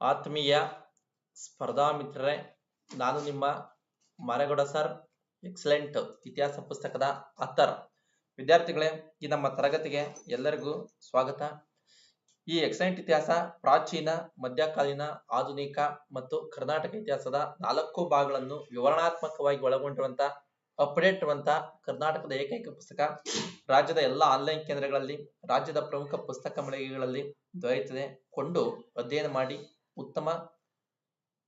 ಆತ್ಮೀಯ ಸ್ಪರ್ಧಾ ಮಿತ್ರರೇ, ನಾನು ನಿಮ್ಮ ಮರಗೌಡ ಸರ್, ಎಕ್ಸಲೆಂಟ್ ಇತಿಹಾಸ ಪುಸ್ತಕದ ಅತ್ತರ್. ವಿದ್ಯಾರ್ಥಿಗಳೇ, ಈ ನಮ್ಮ ತರಗತಿಗೆ ಎಲ್ಲರಿಗೂ ಸ್ವಾಗತ. ಈ ಎಕ್ಸಲೆಂಟ್ ಇತಿಹಾಸ ಪ್ರಾಚೀನ, ಮಧ್ಯಕಾಲೀನ, ಆಧುನಿಕ ಮತ್ತು ಕರ್ನಾಟಕ ಇತಿಹಾಸದ ನಾಲ್ಕು ಭಾಗಗಳನ್ನು ವಿವರಣಾತ್ಮಕವಾಗಿ ಒಳಗೊಂಡಿರುವಂತಹ ಅಪ್ಡೇಟ್ ಇರುವಂತ ಕರ್ನಾಟಕದ ಏಕೈಕ ಪುಸ್ತಕ ರಾಜ್ಯದ ಎಲ್ಲ ಆನ್ಲೈನ್ ಕೇಂದ್ರಗಳಲ್ಲಿ, ರಾಜ್ಯದ ಪ್ರಮುಖ ಪುಸ್ತಕ ಮಳಿಗೆಗಳಲ್ಲಿ ದೊರೆಯುತ್ತದೆ. ಕೊಂಡು ಅಧ್ಯಯನ ಮಾಡಿ ಉತ್ತಮ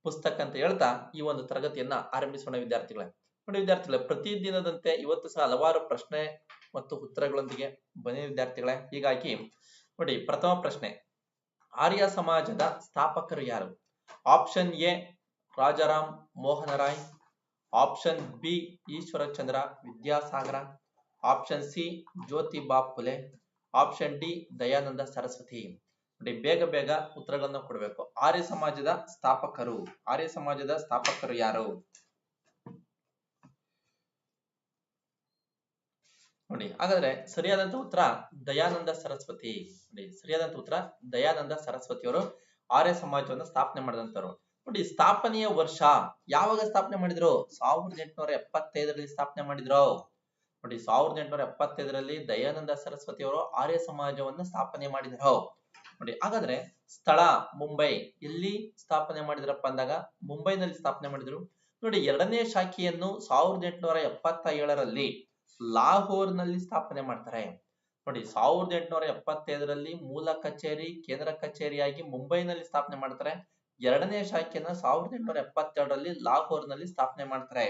ಪುಸ್ತಕ ಅಂತ ಹೇಳ್ತಾ ಈ ಒಂದು ತರಗತಿಯನ್ನ ಆರಂಭಿಸೋಣ ವಿದ್ಯಾರ್ಥಿಗಳೇ. ನೋಡಿ ವಿದ್ಯಾರ್ಥಿಗಳೇ ಪ್ರತಿ ದಿನದಂತೆ ಇವತ್ತು ಸಹ ಹಲವಾರು ಪ್ರಶ್ನೆ ಮತ್ತು ಉತ್ತರಗಳೊಂದಿಗೆ ಬನ್ನಿ ವಿದ್ಯಾರ್ಥಿಗಳೇ. ಹೀಗಾಗಿ ನೋಡಿ, ಪ್ರಥಮ ಪ್ರಶ್ನೆ, ಆರ್ಯ ಸಮಾಜದ ಸ್ಥಾಪಕರು ಯಾರು? Option A Rajaram Mohan Roy option B, Ishwarchandra Vidyasagar. Option C, Jyotiba Phule option D, Dayananda Saraswati. ನೋಡಿ, ಬೇಗ ಬೇಗ ಉತ್ತರಗಳನ್ನ ಕೊಡಬೇಕು. ಆರ್ಯ ಸಮಾಜದ ಸ್ಥಾಪಕರು. ಆರ್ಯ ಸಮಾಜದ ಸ್ಥಾಪಕರು ಯಾರು? ನೋಡಿ, ಹಾಗಾದ್ರೆ ಸರಿಯಾದಂತ ಉತ್ತರ ದಯಾನಂದ ಸರಸ್ವತಿ. ನೋಡಿ, ಸರಿಯಾದಂತ ಉತ್ತರ ದಯಾನಂದ ಸರಸ್ವತಿ ಅವರು ಆರ್ಯ ಸಮಾಜವನ್ನು ಸ್ಥಾಪನೆ ಮಾಡಿದಂತವ್ರು. ನೋಡಿ, ಸ್ಥಾಪನೆಯ ವರ್ಷ ಯಾವಾಗ ಸ್ಥಾಪನೆ ಮಾಡಿದ್ರು? ಸಾವಿರದ ಎಂಟುನೂರ ಎಪ್ಪತ್ತೈದರಲ್ಲಿ ಸ್ಥಾಪನೆ ಮಾಡಿದ್ರು. ನೋಡಿ, ಸಾವಿರದ ಎಂಟುನೂರ ಎಪ್ಪತ್ತೈದರಲ್ಲಿ ದಯಾನಂದ ಸರಸ್ವತಿ ಅವರು ಆರ್ಯ ಸಮಾಜವನ್ನು ಸ್ಥಾಪನೆ ಮಾಡಿದ್ರು. ನೋಡಿ, ಹಾಗಾದ್ರೆ ಸ್ಥಳ ಮುಂಬೈ, ಎಲ್ಲಿ ಸ್ಥಾಪನೆ ಮಾಡಿದ್ರಪ್ಪ ಅಂದಾಗ ಮುಂಬೈನಲ್ಲಿ ಸ್ಥಾಪನೆ ಮಾಡಿದ್ರು. ನೋಡಿ, ಎರಡನೇ ಶಾಖೆಯನ್ನು ಸಾವಿರದ ಎಂಟುನೂರ ಎಪ್ಪತ್ತ ಏಳರಲ್ಲಿ ಲಾಹೋರ್ನಲ್ಲಿ ಸ್ಥಾಪನೆ ಮಾಡ್ತಾರೆ. ನೋಡಿ, ಸಾವಿರದ ಎಂಟುನೂರ ಎಪ್ಪತ್ತೈದರಲ್ಲಿ ಮೂಲ ಕಚೇರಿ, ಕೇಂದ್ರ ಕಚೇರಿಯಾಗಿ ಮುಂಬೈನಲ್ಲಿ ಸ್ಥಾಪನೆ ಮಾಡ್ತಾರೆ. ಎರಡನೇ ಶಾಖೆಯನ್ನ ಸಾವಿರದ ಎಂಟುನೂರ ಎಪ್ಪತ್ತೆರಡರಲ್ಲಿ ಲಾಹೋರ್ನಲ್ಲಿ ಸ್ಥಾಪನೆ ಮಾಡ್ತಾರೆ.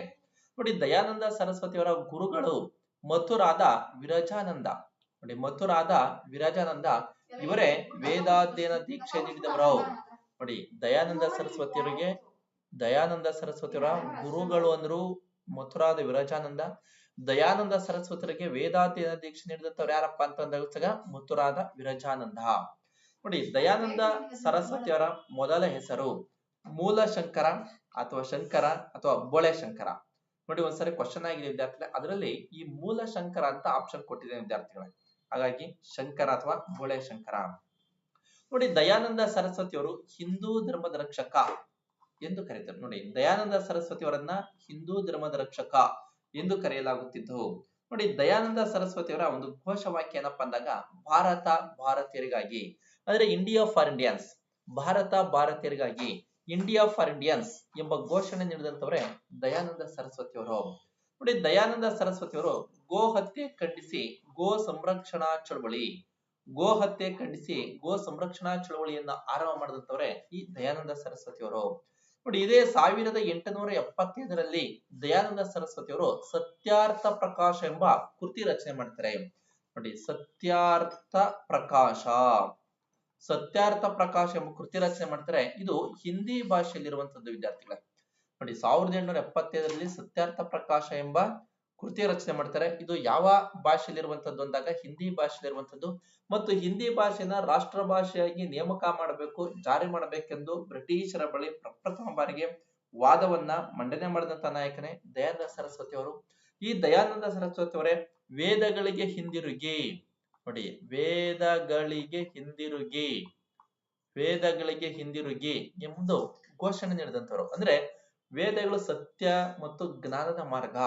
ನೋಡಿ, ದಯಾನಂದ ಸರಸ್ವತಿ ಅವರ ಗುರುಗಳು ಮಥುರಾದ ವಿರಜಾನಂದ. ನೋಡಿ, ಮಥುರಾದ ವಿರಜಾನಂದ ಇವರೇ ವೇದಾಧ್ಯಯನ ದೀಕ್ಷೆ ನೀಡಿದವರು ನೋಡಿ, ದಯಾನಂದ ಸರಸ್ವತಿಯವರಿಗೆ, ದಯಾನಂದ ಸರಸ್ವತಿಯವರ ಗುರುಗಳು ಅಂದ್ರು ಮಥುರಾದ ವಿರಜಾನಂದ. ದಯಾನಂದ ಸರಸ್ವತಿಯರಿಗೆ ವೇದಾಧ್ಯಯನ ದೀಕ್ಷೆ ನೀಡಿದಂತವ್ರು ಯಾರಪ್ಪ ಅಂತಂದಾಗ ಮಥುರಾದ ವಿರಜಾನಂದ. ನೋಡಿ, ದಯಾನಂದ ಸರಸ್ವತಿಯವರ ಮೊದಲ ಹೆಸರು ಮೂಲ ಶಂಕರ ಅಥವಾ ಶಂಕರ ಅಥವಾ ಬೋಳೆ ಶಂಕರ ನೋಡಿ, ಒಂದ್ಸರಿ ಕ್ವಶನ್ ಆಗಿದೆ ವಿದ್ಯಾರ್ಥಿಗಳೇ. ಅದರಲ್ಲಿ ಈ ಮೂಲ ಶಂಕರ ಅಂತ ಆಪ್ಷನ್ ಕೊಟ್ಟಿದೆ ವಿದ್ಯಾರ್ಥಿಗಳೇ. ಹಾಗಾಗಿ ಶಂಕರ ಅಥವಾ ಬೋಳೆ ಶಂಕರ. ನೋಡಿ, ದಯಾನಂದ ಸರಸ್ವತಿ ಅವರು ಹಿಂದೂ ಧರ್ಮದ ರಕ್ಷಕ ಎಂದು ಕರೀತಾರೆ ನೋಡಿ, ದಯಾನಂದ ಸರಸ್ವತಿ ಅವರನ್ನ ಹಿಂದೂ ಧರ್ಮದ ರಕ್ಷಕ ಎಂದು ಕರೆಯಲಾಗುತ್ತಿದ್ದು ನೋಡಿ, ದಯಾನಂದ ಸರಸ್ವತಿ ಅವರ ಒಂದು ಘೋಷವಾಕ್ಯ ಏನಪ್ಪಾ ಅಂದಾಗ, ಭಾರತ ಭಾರತೀಯರಿಗಾಗಿ. ಅಂದ್ರೆ ಇಂಡಿಯಾ ಫಾರ್ ಇಂಡಿಯನ್ಸ್ ಭಾರತ ಭಾರತೀಯರಿಗಾಗಿ ಇಂಡಿಯಾ ಫಾರ್ ಇಂಡಿಯನ್ಸ್ ಎಂಬ ಘೋಷಣೆ ನೀಡಿದಂತವ್ರೆ ದಯಾನಂದ ಸರಸ್ವತಿ ಅವರು ನೋಡಿ ದಯಾನಂದ ಸರಸ್ವತಿ ಅವರು ಗೋ ಹತ್ಯೆ ಖಂಡಿಸಿ, ಗೋ ಸಂರಕ್ಷಣಾ ಚಳವಳಿ. ಗೋ ಹತ್ಯೆ ಖಂಡಿಸಿ, ಗೋ ಸಂರಕ್ಷಣಾ ಚಳವಳಿಯನ್ನ ಆರಂಭ ಮಾಡಿದಂತವರೇ ಈ ದಯಾನಂದ ಸರಸ್ವತಿಯವರು. ನೋಡಿ, ಇದೇ ಸಾವಿರದ ಎಂಟುನೂರ ಎಪ್ಪತ್ತೈದರಲ್ಲಿ ದಯಾನಂದ ಸರಸ್ವತಿ ಅವರು ಸತ್ಯಾರ್ಥ ಪ್ರಕಾಶ ಎಂಬ ಕೃತಿ ರಚನೆ ಮಾಡ್ತಾರೆ. ನೋಡಿ, ಸತ್ಯಾರ್ಥ ಪ್ರಕಾಶ. ಸತ್ಯಾರ್ಥ ಪ್ರಕಾಶ ಎಂಬ ಕೃತಿ ರಚನೆ ಮಾಡ್ತಾರೆ. ಇದು ಹಿಂದಿ ಭಾಷೆಯಲ್ಲಿರುವಂತದ್ದು ವಿದ್ಯಾರ್ಥಿಗಳೇ. ನೋಡಿ, ಸಾವಿರದ ಎಂಟುನೂರ ಎಪ್ಪತ್ತೈದರಲ್ಲಿ ಸತ್ಯಾರ್ಥ ಪ್ರಕಾಶ ಎಂಬ ಕೃತಿ ರಚನೆ ಮಾಡ್ತಾರೆ. ಇದು ಯಾವ ಭಾಷೆಯಲ್ಲಿರುವಂತದ್ದು ಅಂದಾಗ ಹಿಂದಿ ಭಾಷೆಯಲ್ಲಿರುವಂತದ್ದು ಮತ್ತು ಹಿಂದಿ ಭಾಷೆನ ರಾಷ್ಟ್ರ ಭಾಷೆಯಾಗಿ ನೇಮಕ ಮಾಡಬೇಕು, ಜಾರಿ ಮಾಡಬೇಕೆಂದು ಬ್ರಿಟಿಷರ ಬಳಿ ಪ್ರಪ್ರಥಮ ಬಾರಿಗೆ ವಾದವನ್ನ ಮಂಡನೆ ಮಾಡಿದಂತ ನಾಯಕನೇ ದಯಾನಂದ ಸರಸ್ವತಿ ಅವರು. ಈ ದಯಾನಂದ ಸರಸ್ವತಿ ಅವರೇ, ವೇದಗಳಿಗೆ ಹಿಂದಿರುಗಿ. ನೋಡಿ, ವೇದಗಳಿಗೆ ಹಿಂದಿರುಗಿ. ವೇದಗಳಿಗೆ ಹಿಂದಿರುಗಿ ಎಂದು ಘೋಷಣೆ ನೀಡಿದಂತವರು. ಅಂದ್ರೆ ವೇದಗಳು ಸತ್ಯ ಮತ್ತು ಜ್ಞಾನದ ಮಾರ್ಗ.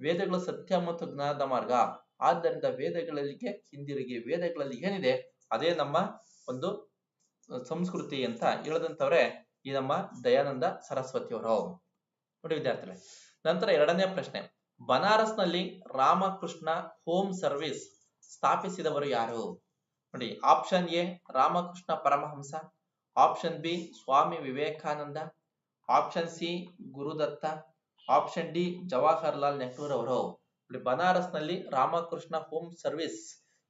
ವೇದಗಳು ಸತ್ಯ ಮತ್ತು ಜ್ಞಾನದ ಮಾರ್ಗ. ಆದ್ದರಿಂದ ವೇದಗಳಲ್ಲಿ ಹಿಂದಿರುಗಿ. ವೇದಗಳಲ್ಲಿ ಏನಿದೆ? ಅದೇ ನಮ್ಮ ಒಂದು ಸಂಸ್ಕೃತಿ ಅಂತ ಹೇಳದಂತವ್ರೆ ಈ ನಮ್ಮ ದಯಾನಂದ ಸರಸ್ವತಿ ಅವರು ನೋಡಿ ವಿದ್ಯಾರ್ಥಿಗಳೇ, ನಂತರ ಎರಡನೇ ಪ್ರಶ್ನೆ. ಬನಾರಸ್ನಲ್ಲಿ ರಾಮಕೃಷ್ಣ ಹೋಮ್ ಸರ್ವಿಸ್ ಸ್ಥಾಪಿಸಿದವರು ಯಾರು? ನೋಡಿ, option A Ramakrishna Paramahamsa, option B Swami Vivekananda option C Gurudatta. Option D Jawaharlal Nehru ಅವರು. ನೋಡಿ ಬನಾರಸ್ನಲ್ಲಿ ರಾಮಕೃಷ್ಣ ಹೋಮ್ ಸರ್ವಿಸ್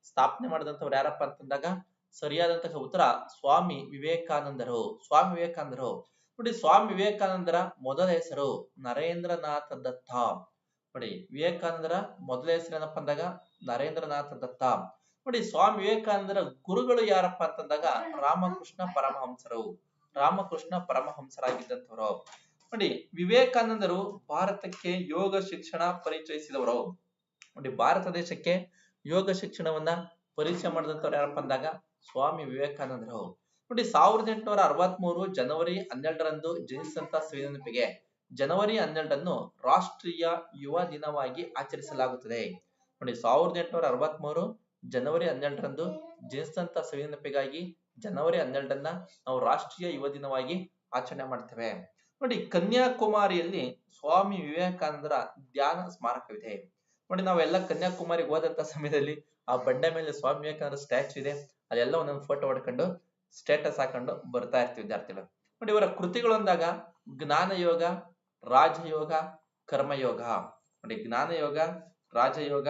ಸ್ಥಾಪನೆ ಮಾಡಿದಂತವ್ರು ಯಾರಪ್ಪ ಅಂತಂದಾಗ ಸರಿಯಾದಂತಹ ಉತ್ತರ ಸ್ವಾಮಿ ವಿವೇಕಾನಂದರು. ಸ್ವಾಮಿ ವಿವೇಕಾನಂದರು. ನೋಡಿ, ಸ್ವಾಮಿ ವಿವೇಕಾನಂದರ ಮೊದಲ ಹೆಸರು ನರೇಂದ್ರನಾಥ ದತ್ತ. ನೋಡಿ, ವಿವೇಕಾನಂದರ ಮೊದಲ ಹೆಸರು ಏನಪ್ಪ ಅಂದಾಗ ನರೇಂದ್ರನಾಥ ದತ್ತ. ನೋಡಿ, ಸ್ವಾಮಿ ವಿವೇಕಾನಂದರ ಗುರುಗಳು ಯಾರಪ್ಪ ಅಂತಂದಾಗ ರಾಮಕೃಷ್ಣ ಪರಮಹಂಸರು. ರಾಮಕೃಷ್ಣ ಪರಮಹಂಸರಾಗಿದ್ದಂಥವ್ರು. ನೋಡಿ, ವಿವೇಕಾನಂದರು ಭಾರತಕ್ಕೆ ಯೋಗ ಶಿಕ್ಷಣ ಪರಿಚಯಿಸಿದವರು. ನೋಡಿ, ಭಾರತ ದೇಶಕ್ಕೆ ಯೋಗ ಶಿಕ್ಷಣವನ್ನ ಪರಿಚಯ ಮಾಡಿದಂಥವ್ರು ಯಾರಪ್ಪ ಅಂದಾಗ ಸ್ವಾಮಿ ವಿವೇಕಾನಂದರು. ನೋಡಿ, ಸಾವಿರದ ಎಂಟುನೂರ ಅರವತ್ಮೂರು ಜನವರಿ ಹನ್ನೆರಡರಂದು ಜನಿಸಿದಂತ ಸಿರಿನೆನಪಿಗೆ ಜನವರಿ ಹನ್ನೆರಡನ್ನು ರಾಷ್ಟ್ರೀಯ ಯುವ ದಿನವಾಗಿ ಆಚರಿಸಲಾಗುತ್ತದೆ. ನೋಡಿ, ಸಾವಿರದ ಎಂಟುನೂರ ಅರವತ್ಮೂರು ಜನವರಿ ಹನ್ನೆರಡರಂದು ಜನಿಸಿದಂತ ಸಿರಿನೆನಪಿಗಾಗಿ ಜನವರಿ ಹನ್ನೆರಡನ್ನ ನಾವು ರಾಷ್ಟ್ರೀಯ ಯುವ ದಿನವಾಗಿ ಆಚರಣೆ ಮಾಡ್ತೇವೆ. ನೋಡಿ, ಕನ್ಯಾಕುಮಾರಿಯಲ್ಲಿ ಸ್ವಾಮಿ ವಿವೇಕಾನಂದರ ಧ್ಯಾನ ಸ್ಮಾರಕವಿದೆ. ನೋಡಿ, ನಾವೆಲ್ಲ ಕನ್ಯಾಕುಮಾರಿಗೆ ಹೋದಂತ ಸಮಯದಲ್ಲಿ ಆ ಬಂಡೆ ಮೇಲೆ ಸ್ವಾಮಿ ವಿವೇಕಾನಂದರ ಸ್ಟ್ಯಾಚು ಇದೆ. ಅದೆಲ್ಲ ಒಂದೊಂದು ಫೋಟೋ ಹೊಡ್ಕೊಂಡು ಸ್ಟೇಟಸ್ ಹಾಕೊಂಡು ಬರ್ತಾ ಇರ್ತೀವಿ ವಿದ್ಯಾರ್ಥಿಗಳು. ನೋಡಿ, ಇವರ ಕೃತಿಗಳು ಅಂದಾಗ ಜ್ಞಾನಯೋಗ, ರಾಜಯೋಗ, ಕರ್ಮಯೋಗ. ನೋಡಿ, ಜ್ಞಾನಯೋಗ, ರಾಜಯೋಗ,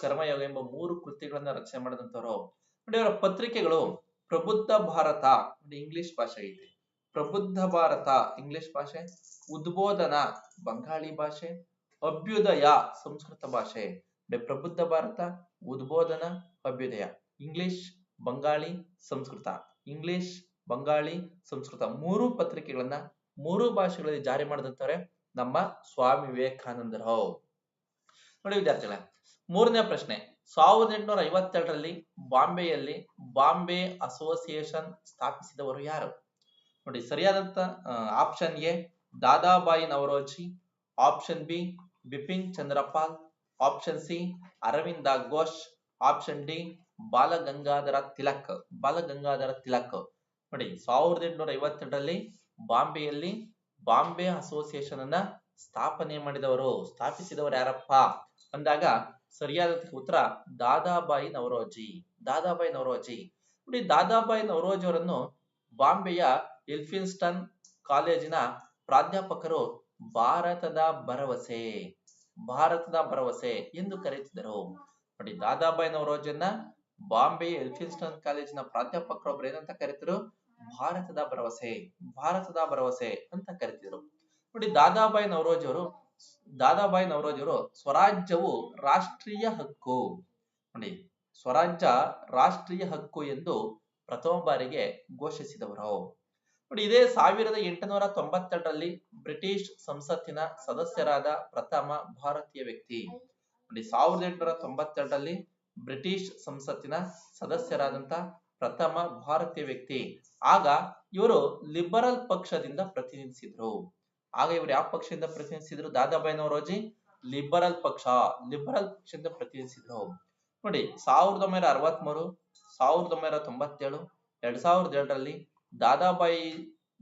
ಕರ್ಮಯೋಗ ಎಂಬ ಮೂರು ಕೃತಿಗಳನ್ನ ರಚನೆ ಮಾಡಿದಂತವರು ನೋಡಿ ಅವರ ಪತ್ರಿಕೆಗಳು ಪ್ರಬುದ್ಧ ಭಾರತ ಇಂಗ್ಲಿಷ್ ಭಾಷೆ ಇದೆ ಪ್ರಬುದ್ಧ ಭಾರತ ಇಂಗ್ಲಿಷ್ ಭಾಷೆ, ಉದ್ಬೋಧನ ಬಂಗಾಳಿ ಭಾಷೆ, ಅಭ್ಯುದಯ ಸಂಸ್ಕೃತ ಭಾಷೆ. ಅಂದ್ರೆ ಪ್ರಬುದ್ಧ ಭಾರತ, ಉದ್ಬೋಧನ, ಅಭ್ಯುದಯ. ಇಂಗ್ಲಿಷ್ ಬಂಗಾಳಿ, ಸಂಸ್ಕೃತ. ಇಂಗ್ಲಿಷ್ ಬಂಗಾಳಿ, ಸಂಸ್ಕೃತ ಮೂರು ಪತ್ರಿಕೆಗಳನ್ನ ಮೂರು ಭಾಷೆಗಳಲ್ಲಿ ಜಾರಿ ಮಾಡಿದಂತವ್ರೆ ನಮ್ಮ ಸ್ವಾಮಿ ವಿವೇಕಾನಂದರು. ನೋಡಿ ವಿದ್ಯಾರ್ಥಿಗಳೇ, ಮೂರನೇ ಪ್ರಶ್ನೆ. ಸಾವಿರದ ಎಂಟುನೂರ ಐವತ್ತೆರಡರಲ್ಲಿ ಬಾಂಬೆಯಲ್ಲಿ ಬಾಂಬೆ ಅಸೋಸಿಯೇಷನ್ ಸ್ಥಾಪಿಸಿದವರು ಯಾರು? ನೋಡಿ ಸರಿಯಾದಂತ option A, Dadabhai Naoroji, option B, Bipin Chandrapal, option C, Aurobindo Ghosh, option D, Balagangadhar Tilak Balagangadhar Tilak. ನೋಡಿ, ಸಾವಿರದ ಎಂಟುನೂರ ಐವತ್ತೆರಡರಲ್ಲಿ ಬಾಂಬೆಯಲ್ಲಿ ಬಾಂಬೆ ಅಸೋಸಿಯೇಷನ್ ಅನ್ನ ಸ್ಥಾಪನೆ ಮಾಡಿದವರು, ಸ್ಥಾಪಿಸಿದವರು ಯಾರಪ್ಪ? ಅಂದಾಗ ಸರಿಯಾದ ಉತ್ತರ ದಾದಾಬಾಯಿ ನವರೋಜಿ ದಾದಾಬಾಯಿ ನವರೋಜಿ. ನೋಡಿ, ದಾದಾಬಾಯಿ ನವರೋಜಿ ಅವರನ್ನು ಬಾಂಬೆಯ ಇಲ್ಫಿನ್ಸ್ಟನ್ ಕಾಲೇಜಿನ ಪ್ರಾಧ್ಯಾಪಕರು ಭಾರತದ ಭರವಸೆ ಭಾರತದ ಭರವಸೆ ಎಂದು ಕರೆಯುತ್ತಿದ್ದರು. ನೋಡಿ, ದಾದಾಬಾಯಿ ನವರೋಜಿಯನ್ನ ಬಾಂಬೆ ಎಲ್ಫಿನ್ಸ್ಟನ್ ಕಾಲೇಜಿನ ಪ್ರಾಧ್ಯಾಪಕರೊಬ್ಬರು ಏನಂತ ಕರೀತಿದ್ರು? ಭಾರತದ ಭರವಸೆ ಭಾರತದ ಭರವಸೆ ಅಂತ ಕರಿತಿದ್ರು. ನೋಡಿ, ದಾದಾಬಾಯಿ ನವರೋಜಿ ಅವರು ದಾದಾಬಾಯಿ ನವರಾಜ್ ಅವರು ಸ್ವರಾಜ್ಯವು ರಾಷ್ಟ್ರೀಯ ಹಕ್ಕು. ನೋಡಿ, ಸ್ವರಾಜ್ಯ ರಾಷ್ಟ್ರೀಯ ಹಕ್ಕು ಎಂದು ಪ್ರಥಮ ಬಾರಿಗೆ ಘೋಷಿಸಿದವರು. ನೋಡಿ, ಇದೇ ಸಾವಿರದ ಎಂಟುನೂರ ತೊಂಬತ್ತೆರಡರಲ್ಲಿ ಬ್ರಿಟಿಷ್ ಸಂಸತ್ತಿನ ಸದಸ್ಯರಾದ ಪ್ರಥಮ ಭಾರತೀಯ ವ್ಯಕ್ತಿ. ನೋಡಿ, ಸಾವಿರದ ಎಂಟುನೂರ ತೊಂಬತ್ತೆರಡರಲ್ಲಿ ಬ್ರಿಟಿಷ್ ಸಂಸತ್ತಿನ ಸದಸ್ಯರಾದಂತ ಪ್ರಥಮ ಭಾರತೀಯ ವ್ಯಕ್ತಿ. ಆಗ ಇವರು ಲಿಬರಲ್ ಪಕ್ಷದಿಂದ ಪ್ರತಿನಿಧಿಸಿದ್ರು. ಆಗ ಇವರು ಯಾವ ಪಕ್ಷದಿಂದ ಪ್ರತಿನಿಧಿಸಿದ್ರು? ದಾದಾಬಾಯಿ ನವರೋಜಿ ಲಿಬರಲ್ ಪಕ್ಷ. ಲಿಬರಲ್ ಪಕ್ಷದಿಂದ ಪ್ರತಿನಿಧಿಸಿದ್ರು. ನೋಡಿ, ಸಾವಿರದ ಒಂಬೈನೂರ ಅರವತ್ಮೂರು, ಸಾವಿರದ ಒಂಬೈನೂರ ತೊಂಬತ್ತೇಳು, ಎರಡ್ ಸಾವಿರದ ಏಳರಲ್ಲಿ ದಾದಾಬಾಯಿ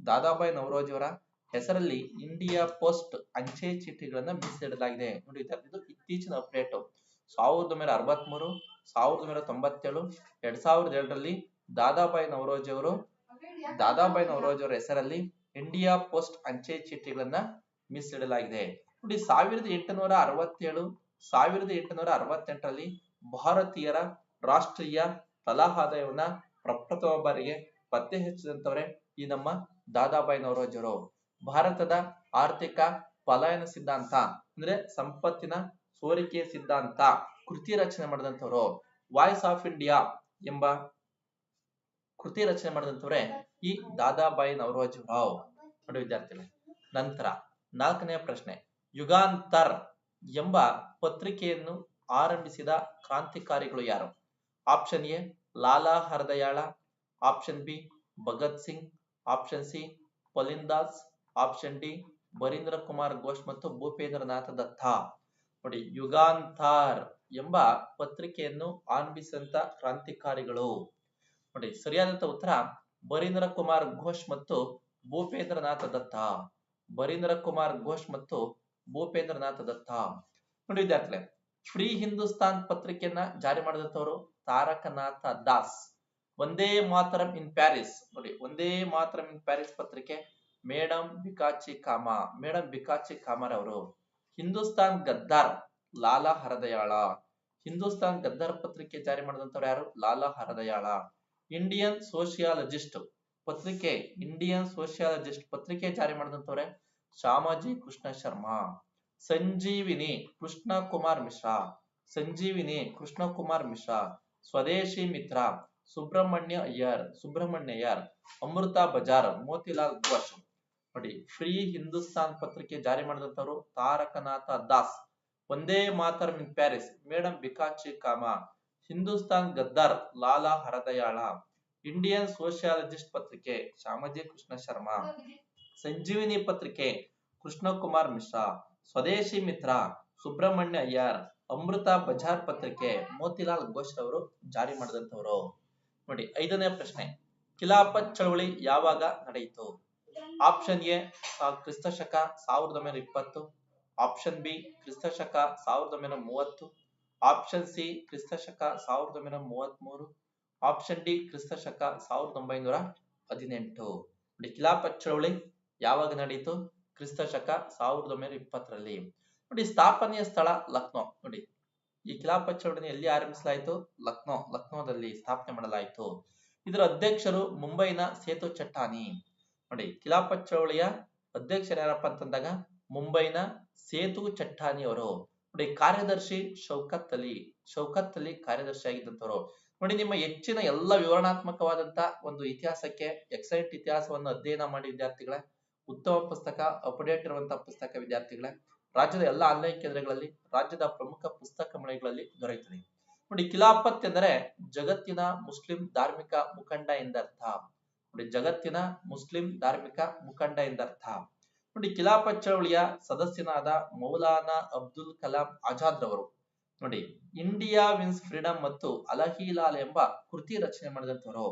ದಾದಾಬಾಯಿ ನವರೋಜಿ ಅವರ ಹೆಸರಲ್ಲಿ ಇಂಡಿಯಾ ಪೋಸ್ಟ್ ಅಂಚೆ ಚೀಟಿಗಳನ್ನ ಮೀಸಲಿಡಲಾಗಿದೆ. ನೋಡಿ ಇದು ಇತ್ತೀಚಿನ ಅಪ್ಡೇಟ್. ಸಾವಿರದ ಒಂಬೈನೂರ ಅರವತ್ಮೂರು, ಸಾವಿರದ ಒಂಬೈನೂರ ತೊಂಬತ್ತೇಳು, ಎರಡ್ ಸಾವಿರದ ಏಳರಲ್ಲಿ ದಾದಾಬಾಯಿ ನವರೋಜಿ ಅವರು ದಾದಾಬಾಯಿ ನವರೋಜಿ ಅವರ ಹೆಸರಲ್ಲಿ ಇಂಡಿಯಾ ಪೋಸ್ಟ್ ಅಂಚೆ ಚೀಟಿಗಳನ್ನ ಮೀಸಲಿಡಲಾಗಿದೆ ನೋಡಿ, ಸಾವಿರದ ಎಂಟುನೂರ ಅರವತ್ತೇಳು, ಸಾವಿರದ ಎಂಟುನೂರ ಅರವತ್ತೆಂಟರಲ್ಲಿ ಭಾರತೀಯರ ರಾಷ್ಟ್ರೀಯ ತಲಾ ಆದಾಯವನ್ನ ಪ್ರಪ್ರಥಮ ಬಾರಿಗೆ ಪತ್ತೆ ಹಚ್ಚಿದಂತವ್ರೆ ಈ ನಮ್ಮ ದಾದಾಬಾಯಿ ನವರೋಜರು ಭಾರತದ ಆರ್ಥಿಕ ಪಲಾಯನ ಸಿದ್ಧಾಂತ, ಅಂದ್ರೆ ಸಂಪತ್ತಿನ ಸೋರಿಕೆ ಸಿದ್ಧಾಂತ, ಕೃತಿ ರಚನೆ ಮಾಡಿದಂಥವ್ರು. ವಾಯ್ಸ್ ಆಫ್ ಇಂಡಿಯಾ ಎಂಬ ಕೃತಿ ರಚನೆ ಮಾಡಿದಂತವ್ರೆ ಈ ದಾದಾಬಾಯಿ ನವರೋಜಿ ರಾವ್ ನೋಡಿ ವಿದ್ಯಾರ್ಥಿಗಳೇ, ನಂತರ ನಾಲ್ಕನೆಯ ಪ್ರಶ್ನೆ, ಯುಗಾಂತರ್ ಎಂಬ ಪತ್ರಿಕೆಯನ್ನು ಆರಂಭಿಸಿದ ಕ್ರಾಂತಿಕಾರಿಗಳು ಯಾರು? Option A, Lala Hardayal, option B, Bhagat Singh, option C Pulindas option D, Barindra Kumar Ghosh ಮತ್ತು ಭೂಪೇಂದ್ರನಾಥ ದತ್ತ. ನೋಡಿ, ಯುಗಾಂತಾರ್ ಎಂಬ ಪತ್ರಿಕೆಯನ್ನು ಆರಂಭಿಸಿದಂತ ಕ್ರಾಂತಿಕಾರಿಗಳು. ನೋಡಿ, ಸರಿಯಾದಂತ ಉತ್ತರ ಬರೀಂದ್ರ ಕುಮಾರ್ ಘೋಷ್ ಮತ್ತು ಭೂಪೇಂದ್ರನಾಥ ದತ್ತ. ಬರೀಂದ್ರ ಕುಮಾರ್ ಘೋಷ್ ಮತ್ತು ಭೂಪೇಂದ್ರನಾಥ ದತ್ತ. ನೋಡಿ ವಿದ್ಯಾರ್ಥಿಗಳೇ, ಫ್ರೀ ಹಿಂದೂಸ್ತಾನ್ ಪತ್ರಿಕೆಯನ್ನ ಜಾರಿ ಮಾಡಿದಂಥವ್ರು ತಾರಕನಾಥ ದಾಸ್. ಒಂದೇ ಮಾತರಂ ಇನ್ ಪ್ಯಾರಿಸ್. ನೋಡಿ, ಒಂದೇ ಮಾತರಂ ಇನ್ ಪ್ಯಾರಿಸ್ ಪತ್ರಿಕೆ ಮೇಡಮ್ ಬಿಕಾಚಿ ಕಾಮ ಮೇಡಮ್ ಬಿಕಾಚಿ ಕಾಮರ್ ಅವರು ಹಿಂದೂಸ್ತಾನ್ ಗದ್ದಾರ್, ಲಾಲಾ ಹರದಯಾಳ. ಹಿಂದೂಸ್ತಾನ್ ಗದ್ದಾರ್ ಪತ್ರಿಕೆ ಜಾರಿ ಮಾಡಿದಂಥವ್ರು ಯಾರು? ಲಾಲಾ ಹರದಯಾಳ. ಇಂಡಿಯನ್ ಸೋಷಿಯಾಲಜಿಸ್ಟ್ ಪತ್ರಿಕೆ ಇಂಡಿಯನ್ ಸೋಷಿಯಾಲಜಿಸ್ಟ್ ಪತ್ರಿಕೆ ಜಾರಿ ಮಾಡಿದಂತವ್ರೆ ಶಾಮಾಜಿ ಕೃಷ್ಣ ಶರ್ಮಾ. ಸಂಜೀವಿನಿ ಕೃಷ್ಣ ಕುಮಾರ್ ಮಿಶ್ರಾ. ಸಂಜೀವಿನಿ ಕೃಷ್ಣ ಕುಮಾರ್ ಮಿಶ್ರಾ. ಸ್ವದೇಶಿ ಮಿತ್ರ ಸುಬ್ರಹ್ಮಣ್ಯ ಅಯ್ಯರ್ ಸುಬ್ರಹ್ಮಣ್ಯ ಅಯ್ಯರ್, ಅಮೃತ ಬಜಾರ್, ಮೋತಿಲಾಲ್ ಘೋಷ್. ನೋಡಿ ಫ್ರೀ ಹಿಂದೂಸ್ತಾನ್ ಪತ್ರಿಕೆ ಜಾರಿ ಮಾಡಿದಂತವರು ತಾರಕನಾಥ ದಾಸ್. ಒಂದೇ ಮಾತರಂ ಇನ್ Paris madam Bhikaji Cama. Hindustan Ghadar Lala Hardayal, Indian sociologist ಪತ್ರಿಕೆ ಶ್ಯಾಮಜಿ ಕೃಷ್ಣ ಶರ್ಮಾ, ಸಂಜೀವಿನಿ ಪತ್ರಿಕೆ ಕೃಷ್ಣಕುಮಾರ್ ಮಿಶ್ರಾ, ಸ್ವದೇಶಿ ಮಿತ್ರ ಸುಬ್ರಹ್ಮಣ್ಯ ಅಯ್ಯರ್, ಅಮೃತ ಬಜಾರ್ ಪತ್ರಿಕೆ ಮೋತಿಲಾಲ್ ಘೋಷ್ ಅವರು ಜಾರಿ ಮಾಡಿದಂತವರು ನೋಡಿ, ಐದನೇ ಪ್ರಶ್ನೆ. ಖಿಲಾಫತ್ ಚಳವಳಿ ಯಾವಾಗ ನಡೆಯಿತು? ಆಪ್ಷನ್ ಎ ಕ್ರಿಸ್ತ ಶಕ ಸಾವಿರದ ಒಂಬೈನೂರ ಇಪ್ಪತ್ತು. ಆಪ್ಷನ್ ಬಿ ಕ್ರಿಸ್ತ ಶಕ ಸಾವಿರದ ಒಂಬೈನೂರ ಮೂವತ್ತು. ಆಪ್ಷನ್ ಸಿ ಕ್ರಿಸ್ತ ಶಕ ಸಾವಿರದ ಒಂಬೈನೂರ ಮೂವತ್ತ್ ಮೂರು ಆಪ್ಷನ್ ಡಿ ಕ್ರಿಸ್ತ ಶಕ ಸಾವಿರದ ಒಂಬೈನೂರ ಹದಿನೆಂಟು. ನೋಡಿ ಖಿಲಾಫತ್ ಚಳವಳಿ ಯಾವಾಗ ನಡೀತು? ಕ್ರಿಸ್ತ ಶಕ ಸಾವಿರದ ಒಂಬೈನೂರ ಇಪ್ಪತ್ತರಲ್ಲಿ. ನೋಡಿ, ಸ್ಥಾಪನೆಯ ಸ್ಥಳ ಲಕ್ನೋ. ನೋಡಿ ಈ ಖಿಲಾಫತ್ ಚಳವಳಿ ಎಲ್ಲಿ ಆರಂಭಿಸಲಾಯಿತು? ಲಕ್ನೋ. ಲಕ್ನೋದಲ್ಲಿ ಸ್ಥಾಪನೆ ಮಾಡಲಾಯಿತು. ಇದರ ಅಧ್ಯಕ್ಷರು ಮುಂಬೈನ ಸೇತು ಚಟ್ಟಾನಿ. ನೋಡಿ ಖಿಲಾಫತ್ ಚಳವಳಿಯ ಅಧ್ಯಕ್ಷರು ಯಾರಪ್ಪ ಅಂತಂದಾಗ, ಮುಂಬೈನ ಸೇತು ಚಟ್ಟಾನಿ ಅವರು. ನೋಡಿ ಕಾರ್ಯದರ್ಶಿ ಶೌಕತ್ ಅಲಿ ಶೌಕತ್ ಅಲಿ ಕಾರ್ಯದರ್ಶಿ ಆಗಿದ್ದಂಥವ್ರು ನೋಡಿ ನಿಮ್ಮ ಹೆಚ್ಚಿನ ಎಲ್ಲ ವಿವರಣಾತ್ಮಕವಾದಂತ ಒಂದು ಇತಿಹಾಸಕ್ಕೆ ಎಕ್ಸೈಟ್ ಇತಿಹಾಸವನ್ನು ಅಧ್ಯಯನ ಮಾಡಿ ವಿದ್ಯಾರ್ಥಿಗಳ, ಉತ್ತಮ ಪುಸ್ತಕ ಅಪ್ಡೇಟ್ ಇರುವಂತಹ ಪುಸ್ತಕ ವಿದ್ಯಾರ್ಥಿಗಳೇ, ರಾಜ್ಯದ ಎಲ್ಲ ಆನ್ಲೈನ್ ಕೇಂದ್ರಗಳಲ್ಲಿ ರಾಜ್ಯದ ಪ್ರಮುಖ ಪುಸ್ತಕ ಮಳಿಗೆಗಳಲ್ಲಿ ದೊರೆಯುತ್ತದೆ. ನೋಡಿ ಕಿಲಾಪತ್ ಎಂದರೆ ಜಗತ್ತಿನ ಮುಸ್ಲಿಂ ಧಾರ್ಮಿಕ ಮುಖಂಡ ಎಂದರ್ಥ. ನೋಡಿ ಜಗತ್ತಿನ ಮುಸ್ಲಿಂ ಧಾರ್ಮಿಕ ಮುಖಂಡ ಎಂದರ್ಥ. ನೋಡಿ ಖಿಲಾಪ ಚಳವಳಿಯ ಸದಸ್ಯನಾದ ಮೌಲಾನಾ ಅಬ್ದುಲ್ ಕಲಾಂ ಆಜಾದ್ ರವರು. ನೋಡಿ, ಇಂಡಿಯಾ ವಿನ್ಸ್ ಫ್ರೀಡಂ ಮತ್ತು ಅಲಹಿಲಾಲ್ ಎಂಬ ಕೃತಿ ರಚನೆ ಮಾಡಿದಂತವರು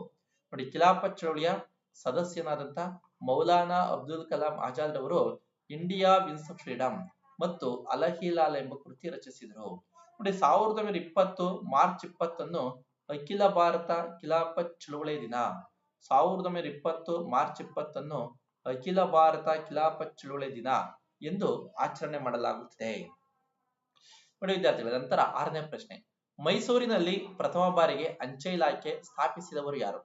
ನೋಡಿ ಖಿಲಾಪ ಚಳವಳಿಯ ಸದಸ್ಯನಾದಂತ ಮೌಲಾನಾ ಅಬ್ದುಲ್ ಕಲಾಂ ಆಜಾದ್ ರವರು ಇಂಡಿಯಾ ವಿನ್ಸ್ ಫ್ರೀಡಂ ಮತ್ತು ಅಲಹಿಲಾಲ್ ಎಂಬ ಕೃತಿ ರಚಿಸಿದರು. ನೋಡಿ, ಸಾವಿರದ ಒಂಬೈನೂರ ಇಪ್ಪತ್ತು ಮಾರ್ಚ್ ಇಪ್ಪತ್ತನ್ನು ಅಖಿಲ ಭಾರತ ಖಿಲಾಪ ಚಳವಳಿ ದಿನ. ಸಾವಿರದ ಒಂಬೈನೂರ ಇಪ್ಪತ್ತು ಮಾರ್ಚ್ ಇಪ್ಪತ್ತನ್ನು ಅಖಿಲ ಭಾರತ ಖಿಲಾಫತ್ ಚಳುವಳಿ ದಿನ ಎಂದು ಆಚರಣೆ ಮಾಡಲಾಗುತ್ತಿದೆ. ನೋಡಿ ವಿದ್ಯಾರ್ಥಿಗಳ, ನಂತರ ಆರನೇ ಪ್ರಶ್ನೆ. ಮೈಸೂರಿನಲ್ಲಿ ಪ್ರಥಮ ಬಾರಿಗೆ ಅಂಚೆ ಇಲಾಖೆ ಸ್ಥಾಪಿಸಿದವರು ಯಾರು?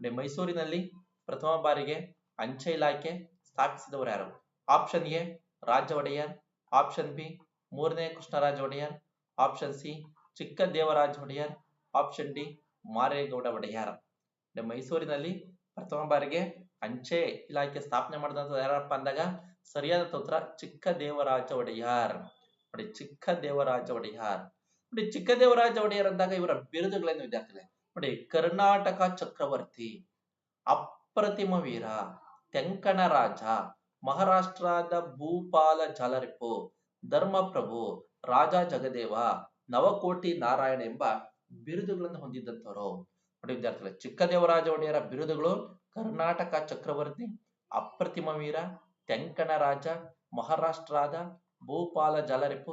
ನೋಡಿ, ಮೈಸೂರಿನಲ್ಲಿ ಪ್ರಥಮ ಬಾರಿಗೆ ಅಂಚೆ ಇಲಾಖೆ ಸ್ಥಾಪಿಸಿದವರು ಯಾರು? Option A Raja Wodeyar option B, ಮೂರನೇ Krishnaraja Wodeyar option C Chikka Devaraja Wodeyar option D Maregowda Wodeyar ಮೈಸೂರಿನಲ್ಲಿ ಪ್ರಥಮ ಬಾರಿಗೆ ಅಂಚೆ ಇಲಾಖೆ ಸ್ಥಾಪನೆ ಮಾಡಿದಂತ ಯಾರಪ್ಪ ಅಂದಾಗ ಸರಿಯಾದ ಉತ್ತರ ಚಿಕ್ಕ ದೇವರಾಜ ಒಡೆಯಾರ್. ನೋಡಿ ಚಿಕ್ಕ ದೇವರಾಜ ಒಡೆಯಾರ್. ನೋಡಿ ಚಿಕ್ಕ ದೇವರಾಜ ಒಡೆಯರ್ ಅಂದಾಗ ಇವರ ಬಿರುದುಗಳೇನು ವಿದ್ಯಾರ್ಥಿಗಳೇ? ನೋಡಿ, ಕರ್ನಾಟಕ ಚಕ್ರವರ್ತಿ, ಅಪ್ರತಿಮ ವೀರ ತೆಂಕಣ ರಾಜ ಮಹಾರಾಷ್ಟ್ರದ ಭೂಪಾಲ ಜಾಲರಿಪು, ಧರ್ಮಪ್ರಭು, ರಾಜ ಜಗದೇವ, ನವಕೋಟಿ ನಾರಾಯಣ ಎಂಬ ಬಿರುದುಗಳನ್ನು ಹೊಂದಿದ್ದಂತವರು ನೋಡಿ ವಿದ್ಯಾರ್ಥಿಗಳೇ. ಚಿಕ್ಕದೇವರಾಜ ಒಡೆಯರ ಬಿರುದುಗಳು ಕರ್ನಾಟಕ ಚಕ್ರವರ್ತಿ, ಅಪ್ರತಿಮ ವೀರ ತೆಂಕಣ ರಾಜ ಮಹಾರಾಷ್ಟ್ರದ ಭೂಪಾಲ ಜಲರಿಪು,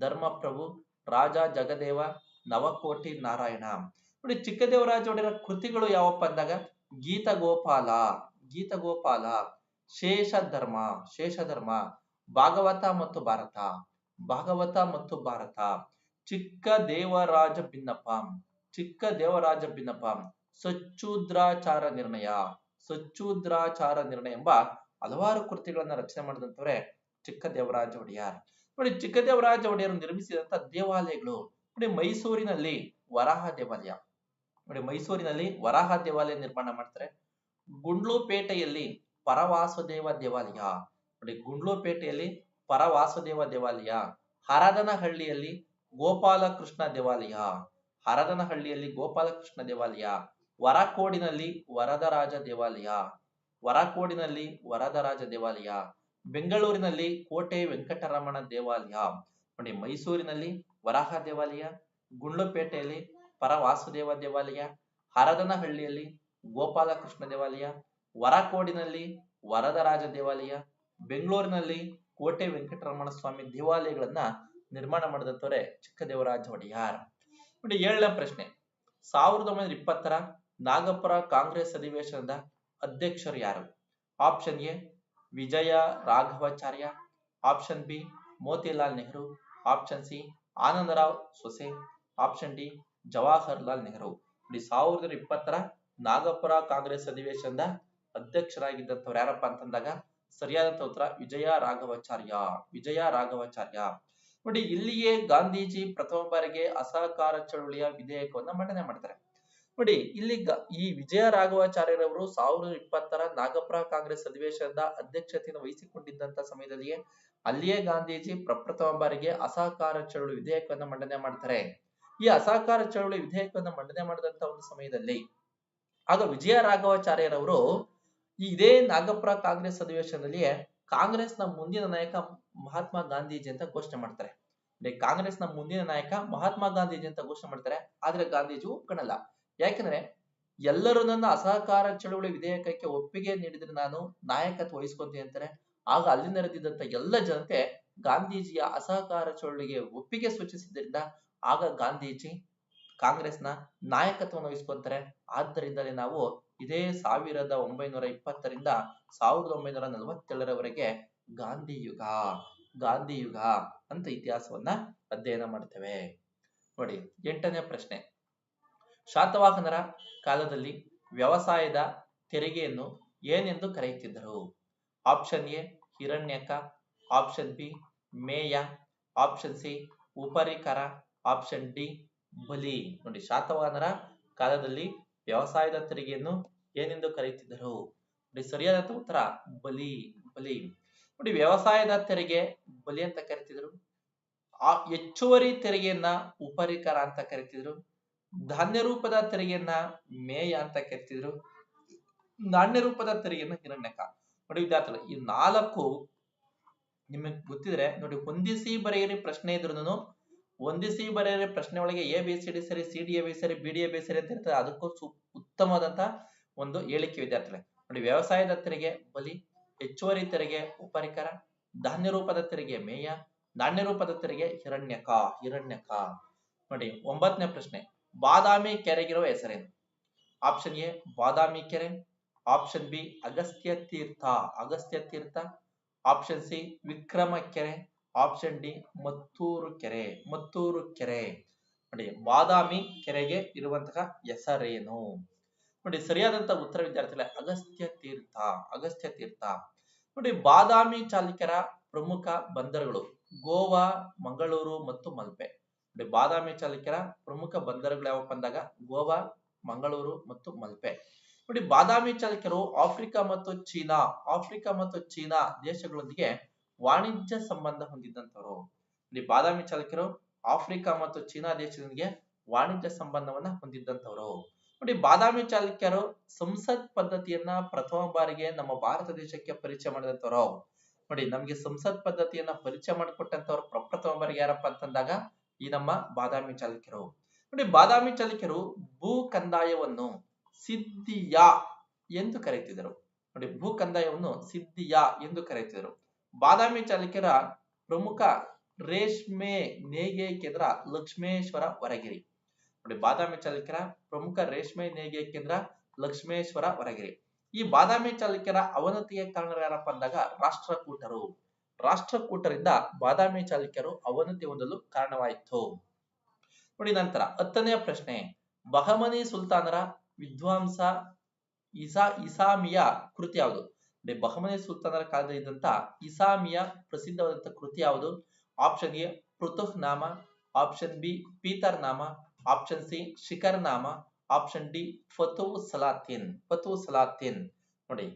ಧರ್ಮಪ್ರಭು, ರಾಜ ಜಗದೇವ, ನವಕೋಟಿ ನಾರಾಯಣ. ನೋಡಿ ಚಿಕ್ಕದೇವರಾಜ ಒಡೆಯರ ಕೃತಿಗಳು ಯಾವಪ್ಪ ಅಂದಾಗ ಗೀತ ಗೋಪಾಲ ಗೀತ ಗೋಪಾಲ ಶೇಷ ಧರ್ಮ ಶೇಷ ಧರ್ಮ ಭಾಗವತ ಮತ್ತು ಭಾರತ, ಭಾಗವತ ಮತ್ತು ಭಾರತ. ಚಿಕ್ಕ ದೇವರಾಜ ಭಿನ್ನಪ ಚಿಕ್ಕ ದೇವರಾಜ ಭಿನ್ನಪ್ಪ ಸಚ್ಚೂದ್ರಾಚಾರ ನಿರ್ಣಯ ಸಚ್ಚೂದ್ರಾಚಾರ ನಿರ್ಣಯ ಎಂಬ ಹಲವಾರು ಕೃತಿಗಳನ್ನ ರಚನೆ ಮಾಡಿದಂತವ್ರೆ ಚಿಕ್ಕ ದೇವರಾಜ ಒಡೆಯರ್. ನೋಡಿ, ಚಿಕ್ಕ ದೇವರಾಜ ಒಡೆಯರು ನಿರ್ಮಿಸಿದಂತ ದೇವಾಲಯಗಳು, ನೋಡಿ, ಮೈಸೂರಿನಲ್ಲಿ ವರಾಹ ದೇವಾಲಯ. ನೋಡಿ, ಮೈಸೂರಿನಲ್ಲಿ ವರಾಹ ದೇವಾಲಯ ನಿರ್ಮಾಣ ಮಾಡ್ತಾರೆ. ಗುಂಡ್ಲುಪೇಟೆಯಲ್ಲಿ ಪರವಾಸುದೇವ ದೇವಾಲಯ. ನೋಡಿ, ಗುಂಡ್ಲುಪೇಟೆಯಲ್ಲಿ ಪರವಾಸುದೇವ ದೇವಾಲಯ. ಹರದನಹಳ್ಳಿಯಲ್ಲಿ ಗೋಪಾಲಕೃಷ್ಣ ದೇವಾಲಯ. ಹರದನಹಳ್ಳಿಯಲ್ಲಿ ಗೋಪಾಲಕೃಷ್ಣ ದೇವಾಲಯ, ವರಕೋಡಿನಲ್ಲಿ ವರದರಾಜ ದೇವಾಲಯ, ವರಕೋಡಿನಲ್ಲಿ ವರದರಾಜ ದೇವಾಲಯ, ಬೆಂಗಳೂರಿನಲ್ಲಿ ಕೋಟೆ ವೆಂಕಟರಮಣ ದೇವಾಲಯ ನೋಡಿ ಮೈಸೂರಿನಲ್ಲಿ ವರಾಹ ದೇವಾಲಯ, ಗುಂಡ್ಲುಪೇಟೆಯಲ್ಲಿ ಪರವಾಸುದೇವ ದೇವಾಲಯ, ಹರದನಹಳ್ಳಿಯಲ್ಲಿ ಗೋಪಾಲಕೃಷ್ಣ ದೇವಾಲಯ, ವರಕೋಡಿನಲ್ಲಿ ವರದರಾಜ ದೇವಾಲಯ, ಬೆಂಗಳೂರಿನಲ್ಲಿ ಕೋಟೆ ವೆಂಕಟರಮಣ ಸ್ವಾಮಿ ದೇವಾಲಯಗಳನ್ನ ನಿರ್ಮಾಣ ಮಾಡಿದಂತವ್ರೆ ಚಿಕ್ಕದೇವರಾಜ ಒಡೆಯಾರ್. ನೋಡಿ, ಏಳನೇ ಪ್ರಶ್ನೆ. ಸಾವಿರದ ಒಂಬೈನೂರ ಇಪ್ಪತ್ತರ ನಾಗಪುರ ಕಾಂಗ್ರೆಸ್ ಅಧಿವೇಶನದ ಅಧ್ಯಕ್ಷರು ಯಾರು? Option A, Vijaya Raghavachariar. Option B, Motilal Nehru. Option C, Anandrao ಸೊಸೆ. Option D, Jawaharlal Nehru. ನೋಡಿ, ಸಾವಿರದ ಇಪ್ಪತ್ತರ ನಾಗಪುರ ಕಾಂಗ್ರೆಸ್ ಅಧಿವೇಶನದ ಅಧ್ಯಕ್ಷರಾಗಿದ್ದಂಥವ್ರು ಯಾರಪ್ಪ ಅಂತಂದಾಗ ಸರಿಯಾದಂತ ಉತ್ತರ ವಿಜಯ ರಾಘವಾಚಾರ್ಯ. ವಿಜಯ ರಾಘವಾಚಾರ್ಯ. ನೋಡಿ, ಇಲ್ಲಿಯೇ ಗಾಂಧೀಜಿ ಪ್ರಥಮ ಬಾರಿಗೆ ಅಸಹಕಾರ ಚಳುವಳಿಯ ವಿಧೇಯಕವನ್ನ ಮಂಡನೆ ಮಾಡ್ತಾರೆ. ನೋಡಿ, ಇಲ್ಲಿ ಈ ವಿಜಯ ರಾಘವಾಚಾರ್ಯರವರು ಸಾವಿರದ ಇಪ್ಪತ್ತರ ನಾಗಪುರ ಕಾಂಗ್ರೆಸ್ ಅಧಿವೇಶನದ ಅಧ್ಯಕ್ಷತೆಯನ್ನು ವಹಿಸಿಕೊಂಡಿದ್ದಂತ ಸಮಯದಲ್ಲಿಯೇ ಅಲ್ಲಿಯೇ ಗಾಂಧೀಜಿ ಪ್ರಪ್ರಥಮ ಬಾರಿಗೆ ಅಸಹಕಾರ ಚಳುವಳಿ ವಿಧೇಯಕವನ್ನು ಮಂಡನೆ ಮಾಡ್ತಾರೆ. ಈ ಅಸಹಕಾರ ಚಳುವಳಿ ವಿಧೇಯಕವನ್ನು ಮಂಡನೆ ಮಾಡಿದಂತ ಒಂದು ಸಮಯದಲ್ಲಿ ಆಗ ವಿಜಯ ರಾಘವಾಚಾರ್ಯರವರು ಇದೇ ನಾಗಪುರ ಕಾಂಗ್ರೆಸ್ ಅಧಿವೇಶನದಲ್ಲಿಯೇ ಕಾಂಗ್ರೆಸ್ನ ಮುಂದಿನ ನಾಯಕ ಮಹಾತ್ಮ ಗಾಂಧೀಜಿ ಅಂತ ಘೋಷಣೆ ಮಾಡ್ತಾರೆ. ಕಾಂಗ್ರೆಸ್ನ ಮುಂದಿನ ನಾಯಕ ಮಹಾತ್ಮ ಗಾಂಧೀಜಿ ಅಂತ ಘೋಷಣೆ ಮಾಡ್ತಾರೆ. ಆದ್ರೆ ಗಾಂಧೀಜಿ ಒಪ್ಕೊಳ್ಳಲ್ಲ ಯಾಕಂದ್ರೆ ಎಲ್ಲರೂ ನನ್ನ ಅಸಹಕಾರ ಚಳುವಳಿ ವಿಧೇಯಕಕ್ಕೆ ಒಪ್ಪಿಗೆ ನೀಡಿದ್ರೆ ನಾನು ನಾಯಕತ್ವ ವಹಿಸ್ಕೊಂತೀನಿ ಅಂತಾರೆ. ಆಗ ಅಲ್ಲಿ ನೆರೆದಿದ್ದಂತ ಎಲ್ಲ ಜನತೆ ಗಾಂಧೀಜಿಯ ಅಸಹಕಾರ ಚಳುವಳಿಗೆ ಒಪ್ಪಿಗೆ ಸೂಚಿಸಿದ್ರಿಂದ ಆಗ ಗಾಂಧೀಜಿ ಕಾಂಗ್ರೆಸ್ನ ನಾಯಕತ್ವವನ್ನು ವಹಿಸ್ಕೊಂತಾರೆ. ಆದ್ದರಿಂದಲೇ ನಾವು ಇದೇ ಸಾವಿರದ ಒಂಬೈನೂರ ಇಪ್ಪತ್ತರಿಂದ ಸಾವಿರದ ಒಂಬೈನೂರ ನಲವತ್ತೇಳರವರೆಗೆ ಗಾಂಧಿ ಯುಗ. ಗಾಂಧಿ ಯುಗ ಅಂತ ಇತಿಹಾಸವನ್ನ ಅಧ್ಯಯನ ಮಾಡ್ತೇವೆ. ನೋಡಿ, ಎಂಟನೇ ಪ್ರಶ್ನೆ. ಶಾತವಾಹನರ ಕಾಲದಲ್ಲಿ ವ್ಯವಸಾಯದ ತೆರಿಗೆಯನ್ನು ಏನೆಂದು ಕರೆಯುತ್ತಿದ್ದರು? ಆಪ್ಷನ್ ಎ, ಹಿರಣ್ಯಕ, ಆಪ್ಷನ್ ಬಿ, ಮೇಯ, ಆಪ್ಷನ್ ಸಿ, ಉಪರಿಕರ, ಆಪ್ಷನ್ ಡಿ, ಬಲಿ. ನೋಡಿ, ಶಾತವಾಹನರ ಕಾಲದಲ್ಲಿ ವ್ಯವಸಾಯದ ತೆರಿಗೆಯನ್ನು ಏನೆಂದು ಕರೆಯುತ್ತಿದ್ದರು? ಸರಿಯಾದ ಉತ್ತರ ಬಲಿ ಬಲಿ. ನೋಡಿ ವ್ಯವಸಾಯದ ತೆರಿಗೆ ಬಲಿ ಅಂತ ಕರಿತಿದ್ರು. ಆ ಹೆಚ್ಚುವರಿ ತೆರಿಗೆಯನ್ನ ಉಪರಿಕರ ಅಂತ ಕರಿತಿದ್ರು. ಧಾನ್ಯ ರೂಪದ ತೆರಿಗೆಯನ್ನ ಮೇಯ ಅಂತ ಕರಿತಿದ್ರು. ನಾಣ್ಯ ರೂಪದ ತೆರಿಗೆಯನ್ನ ಹಿರಣ್ಯಕ. ನೋಡಿ ವಿದ್ಯಾರ್ಥಿಗಳು, ಈ ನಾಲ್ಕು ನಿಮಗೆ ಗೊತ್ತಿದ್ರೆ ನೋಡಿ ಹೊಂದಿಸಿ ಬರೆಯಿರಿ ಪ್ರಶ್ನೆ ಇದ್ರು ಹೊಂದಿಸಿ ಬರೆಯಿರಿ ಪ್ರಶ್ನೆ ಒಳಗೆ ಎ, ಬಿ, ಸಿ, ಡಿ ಸರಿ, ಸಿ, ಡಿ, ಎ, ಬಿ ಸರಿ, ಬಿ, ಡಿ, ಎ, ಬಿ ಸರಿ ಅಂತ ಇರ್ತದೆ. ಅದಕ್ಕೂ ಉತ್ತಮವಾದಂತ ಒಂದು ಹೇಳಿಕೆ ವಿದ್ಯಾರ್ಥಿಗಳೇ. ನೋಡಿ ವ್ಯವಸಾಯದ ತೆರಿಗೆ ಬಲಿ ಹೆಚ್ಚುವರಿ ತೆರಿಗೆ ಉಪರಿಕರ, ಧಾನ್ಯ ರೂಪದ ತೆರಿಗೆ ಮೇಯ, ಧಾನ್ಯ ರೂಪದ ತೆರಿಗೆ ಹಿರಣ್ಯಕ ಹಿರಣ್ಯಕ. ನೋಡಿ, ಒಂಬತ್ತನೇ ಪ್ರಶ್ನೆ. ಬಾದಾಮಿ ಕೆರೆಗಿರುವ ಹೆಸರೇನು? ಆಪ್ಷನ್ ಎ, ಬಾದಾಮಿ ಕೆರೆ. Option B, Agastya Tirtha Agastya Tirtha. Option C, Vikrama ಕೆರೆ. ಆಪ್ಷನ್ ಡಿ, ಮತ್ತೂರು ಕೆರೆ ಮತ್ತೂರು ಕೆರೆ. ನೋಡಿ, ಬಾದಾಮಿ ಕೆರೆಗೆ ಇರುವಂತಹ ಹೆಸರೇನು? ನೋಡಿ ಸರಿಯಾದಂತ ಉತ್ತರ ವಿದ್ಯಾರ್ಥಿಗಳ, ಅಗಸ್ತ್ಯ ತೀರ್ಥ ಅಗಸ್ತ್ಯ ತೀರ್ಥ. ನೋಡಿ ಬಾದಾಮಿ ಚಾಲುಕ್ಯರ ಪ್ರಮುಖ ಬಂದರುಗಳು ಗೋವಾ, ಮಂಗಳೂರು ಮತ್ತು ಮಲ್ಪೆ. ನೋಡಿ ಬಾದಾಮಿ ಚಾಲುಕ್ಯರ ಪ್ರಮುಖ ಬಂದರುಗಳು ಯಾವಪ್ಪ ಅಂದಾಗ ಗೋವಾ, ಮಂಗಳೂರು ಮತ್ತು ಮಲ್ಪೆ. ನೋಡಿ ಬಾದಾಮಿ ಚಾಲುಕ್ಯರು ಆಫ್ರಿಕಾ ಮತ್ತು ಚೀನಾ, ಆಫ್ರಿಕಾ ಮತ್ತು ಚೀನಾ ದೇಶಗಳೊಂದಿಗೆ ವಾಣಿಜ್ಯ ಸಂಬಂಧ ಹೊಂದಿದ್ದಂಥವ್ರು. ನೋಡಿ ಬಾದಾಮಿ ಚಾಲುಕ್ಯರು ಆಫ್ರಿಕಾ ಮತ್ತು ಚೀನಾ ದೇಶದೊಂದಿಗೆ ವಾಣಿಜ್ಯ ಸಂಬಂಧವನ್ನ ಹೊಂದಿದ್ದಂತವರು ನೋಡಿ, ಬಾದಾಮಿ ಚಾಲುಕ್ಯರು ಸಂಸತ್ ಪದ್ಧತಿಯನ್ನ ಪ್ರಥಮ ಬಾರಿಗೆ ನಮ್ಮ ಭಾರತ ದೇಶಕ್ಕೆ ಪರಿಚಯ ಮಾಡಿದಂತವ್ರು ನೋಡಿ, ನಮ್ಗೆ ಸಂಸತ್ ಪದ್ಧತಿಯನ್ನ ಪರಿಚಯ ಮಾಡಿಕೊಟ್ಟಂತವ್ರು ಪ್ರಪ್ರಥಮ ಬಾರಿಗೆ ಯಾರಪ್ಪ ಅಂತಂದಾಗ ಈ ನಮ್ಮ ಬಾದಾಮಿ ಚಾಲುಕ್ಯರು. ನೋಡಿ, ಬಾದಾಮಿ ಚಾಲುಕ್ಯರು ಭೂ ಕಂದಾಯವನ್ನು ಸಿದ್ಧಿಯ ಎಂದು ಕರೆಯುತ್ತಿದ್ದರು ನೋಡಿ, ಭೂ ಕಂದಾಯವನ್ನು ಸಿದ್ಧಿಯ ಎಂದು ಕರೆಯುತ್ತಿದ್ದರು ಬಾದಾಮಿ ಚಾಲುಕ್ಯರ ಪ್ರಮುಖ ರೇಷ್ಮೆ ನೇಗೆ ಕೇಂದ್ರ ಲಕ್ಷ್ಮೇಶ್ವರ ಹೊರಗಿರಿ. ನೋಡಿ, ಬಾದಾಮಿ ಚಾಲುಕ್ಯರ ಪ್ರಮುಖ ರೇಷ್ಮೆ ನೇಯ್ಗೆ ಕೇಂದ್ರ ಲಕ್ಷ್ಮೇಶ್ವರ ವರಗಿರಿ ಈ ಬಾದಾಮಿ ಚಾಲುಕ್ಯರ ಅವನತಿಗೆ ಕಾರಣರು ಯಾರಪ್ಪ ಅಂದಾಗ ರಾಷ್ಟ್ರಕೂಟರು. ರಾಷ್ಟ್ರಕೂಟರಿಂದ ಬಾದಾಮಿ ಚಾಲುಕ್ಯರು ಅವನತಿ ಹೊಂದಲು ಕಾರಣವಾಯಿತು. ನೋಡಿ, ನಂತರ ಹತ್ತನೆಯ ಪ್ರಶ್ನೆ. ಬಹಮನಿ ಸುಲ್ತಾನರ ವಿದ್ವಾಂಸ ಇಸಾ ಇಸಾಮಿಯ ಕೃತಿ ಯಾವುದು? ನೋಡಿ, ಬಹಮನಿ ಸುಲ್ತಾನರ ಕಾಲದಲ್ಲಿ ಇದ್ದಂತ ಇಸಾಮಿಯ ಪ್ರಸಿದ್ಧವಾದಂತ ಕೃತಿ ಯಾವುದು? ಆಪ್ಷನ್ ಎ, ಪೃಥುಹ್ ನಾಮ, ಆಪ್ಷನ್ ಬಿ, ಪೀತರ್ ನಾಮ ಆಪ್ಷನ್ ಸಿ ಶಿಖರ್ ನಾಮ ಆಪ್ಷನ್ ಡಿ ಫತು ಸಲಾತಿನ್ ಫತು ಸಲಾತಿನ್ ನೋಡಿ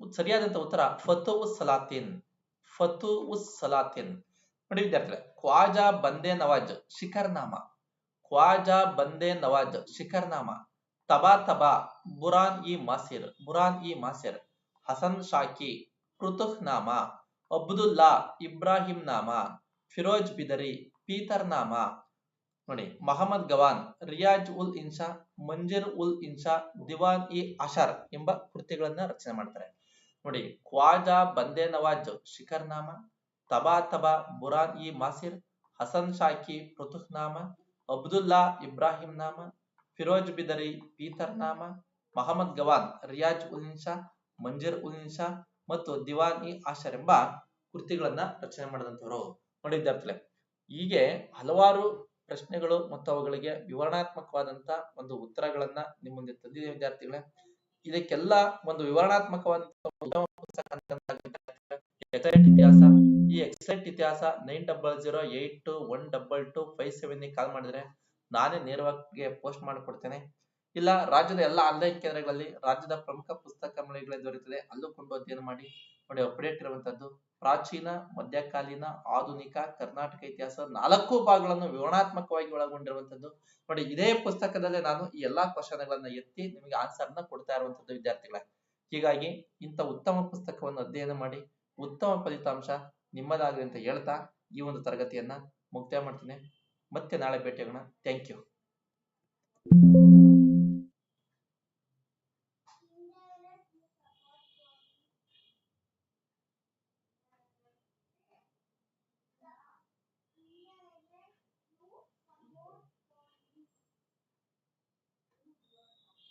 ಸರಿಯಾದಂತ ಉತ್ತರ ಫತು ಸಲಾತಿನ್ ಫತು ಸಲಾತಿನ್ ನೋಡಿ ವಿದ್ಯಾರ್ಥಿಗಳೇ, ಖ್ವಾಜಾ ಬಂದೆ ನವಾಜ್ ಶಿಖರ್ ನಾಮ ಖ್ವಾಜಾ ಬಂದೆ ನವಾಜ್ ಶಿಖರ್ ನಾಮ ತಬಾ ತಬಾ boron E Maasir boron E Maasir. Hasan ಶಾಕಿ ಕೃತುಹ್ ನಾಮ ಅಬ್ದುಲ್ಲಾ ಇಬ್ರಾಹಿಂ ನಾಮ. ಫಿರೋಜ್ ಬಿದರಿ, ಪೀತರ್ ನಾಮ, ನೋಡಿ, ಮಹಮ್ಮದ್ ಗವಾನ್, ರಿಯಾಜ್ ಉಲ್ ಇನ್ಸಾ, ಮಂಜಿರ್ ಉಲ್ ಇನ್ಸಾ, ದಿವಾನ್ ಇ ಅಶರ್ ಎಂಬ ಕೃತಿಗಳನ್ನ ರಚನೆ ಮಾಡ್ತಾರೆ. ನೋಡಿ, ಖ್ವಾಜಾ ಬಂದೆ ನವಾಜ್, ಶಿಖರ್ ನಾಮ, ತಬಾ ತಬಾ, ಬುರಾನ್ ಇ ಮಾಸಿರ್, ಹಸನ್ ಶಾಕಿ, ಪೃಥುಕ್ ನಾಮ, ಅಬ್ದುಲ್ಲಾ ಇಬ್ರಾಹಿಂ ನಾಮ, ಫಿರೋಜ್ ಬಿದರಿ, ಪೀತರ್ ನಾಮ, ಮಹಮ್ಮದ್ ಗವಾನ್, ರಿಯಾಜ್ ಉಲ್ ಇನ್ಸಾ, ಮಂಜಿರ್ ಉಲ್ ಇನ್ಸಾ ಮತ್ತು ದಿವಾನ್ ಇ ಆಶರ್ ಎಂಬ ಕೃತಿಗಳನ್ನ ರಚನೆ ಮಾಡಿದಂತವರು. ನೋಡಿ ವಿದ್ಯಾರ್ಥಿಗಳೇ ಹೀಗೆ ಹಲವಾರು ಪ್ರಶ್ನೆಗಳು ಮತ್ತು ಅವುಗಳಿಗೆ ವಿವರಣಾತ್ಮಕವಾದಂತ ಒಂದು ಉತ್ತರಗಳನ್ನ ನಿಮ್ಮ ಮುಂದೆ ತಂದಿದೆ ವಿದ್ಯಾರ್ಥಿಗಳೇ. ಇದಕ್ಕೆಲ್ಲ ಒಂದು ವಿವರಣಾತ್ಮಕವಾದ ಇತಿಹಾಸ. ಈ ಎಕ್ಸಲೆಂಟ್ ಇತಿಹಾಸ nine double zero eight two one double two five seven call ಮಾಡಿದ್ರೆ ನಾನೇ ನೇರವಾಗಿ ಪೋಸ್ಟ್ ಮಾಡಿಕೊಡ್ತೇನೆ. ಇಲ್ಲ, ರಾಜ್ಯದ ಎಲ್ಲ ಆನ್ಲೈನ್ ಕೇಂದ್ರಗಳಲ್ಲಿ ರಾಜ್ಯದ ಪ್ರಮುಖ ಪುಸ್ತಕ ಮಳಿಗೆಗಳಲ್ಲಿ ದೊರೆಯುತ್ತದೆ. ಅಲ್ಲೂ ಕೊಂಡು ಅಧ್ಯಯನ ಮಾಡಿ ನೋಡಿ, ಅಪ್ಡೇಟ್ ಇರುವಂತದ್ದು ಪ್ರಾಚೀನ, ಮಧ್ಯಕಾಲೀನ, ಆಧುನಿಕ, ಕರ್ನಾಟಕ ಇತಿಹಾಸ ನಾಲ್ಕು ಭಾಗಗಳನ್ನು ವಿವರಣಾತ್ಮಕವಾಗಿ ಒಳಗೊಂಡಿರುವಂತದ್ದು ನೋಡಿ, ಇದೇ ಪುಸ್ತಕದಲ್ಲೇ ನಾನು ಈ ಎಲ್ಲಾ ಕ್ವಶನ್ಗಳನ್ನ ಎತ್ತಿ ನಿಮಗೆ ಆನ್ಸರ್ನ ಕೊಡ್ತಾ ಇರುವಂತದ್ದು ವಿದ್ಯಾರ್ಥಿಗಳೇ. ಹೀಗಾಗಿ ಇಂಥ ಉತ್ತಮ ಪುಸ್ತಕವನ್ನು ಅಧ್ಯಯನ ಮಾಡಿ, ಉತ್ತಮ ಫಲಿತಾಂಶ ನಿಮ್ಮದಾಗಲಿ ಅಂತ ಹೇಳ್ತಾ ಈ ಒಂದು ತರಗತಿಯನ್ನ ಮುಕ್ತಾಯ ಮಾಡ್ತೀನಿ. ಮತ್ತೆ ನಾಳೆ ಭೇಟಿಯಾಗೋಣ. Thank you